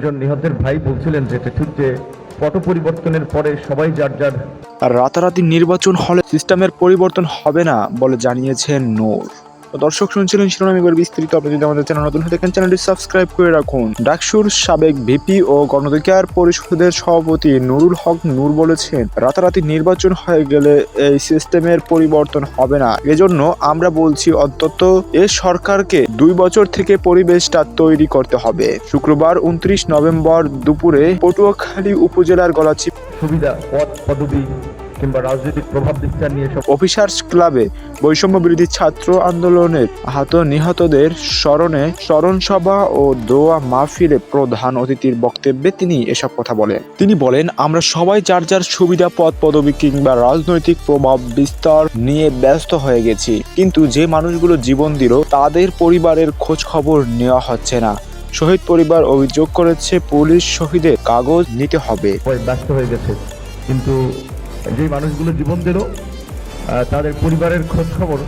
একজন নিহতের ভাই বলছিলেন যে যে পট পরিবর্তনের পরে সবাই যার যার আর রাতারাতি নির্বাচন হলে সিস্টেমের পরিবর্তন হবে না বলে জানিয়েছেন নূর। তো দর্শক শুনছিলেন শিরোনাম এবার বিস্তারিত আপনি যদি আমাদের চ্যানেল নতুন হয়ে থাকেন, চ্যানেলটি সাবস্ক্রাইব করে রাখুন। ডাকসুর সাবেক ভিপি ও গণধিকার পরিষদের সভাপতি নুরুল হক নূর বলেছেন, রাতারাতি নির্বাচন হয়ে গেলে এই সিস্টেমের পরিবর্তন হবে না। এজন্য আমরা বলছি অন্তত এ সরকারকে দুই বছর থেকে পরিবেশটা তৈরি করতে হবে। শুক্রবার উনত্রিশ নভেম্বর দুপুরে পটুয়াখালী উপজেলার গলাচি সুবিধা পদ পদবি কিংবা রাজনৈতিক প্রভাব বিস্তার নিয়ে সব অফিসার্স ক্লাবে বৈষম্য বিরোধী ছাত্র আন্দোলনের আহত নিহতদের স্মরণে স্মরণ সভা ও দোয়া মাহফিলে প্রধান অতিথির বক্তব্যে তিনি এসব কথা বলেন। তিনি বলেন আমরা সবাই যার যার সুবিধা পদ পদবি কিংবা রাজনৈতিক প্রভাব বিস্তার নিয়ে ব্যস্ত হয়ে গেছি। কিন্তু যে মানুষগুলো জীবন দিল তাদের পরিবারের খোঁজ খবর নেওয়া হচ্ছে না। শহীদ পরিবার অভিযোগ করেছে পুলিশ শহীদের কাগজ নিতে হবে। ব্যস্ত হয়ে গেছে। কিন্তু যে মানুষগুলো জীবন দিল তাদের পরিবারের খোঁজ খবর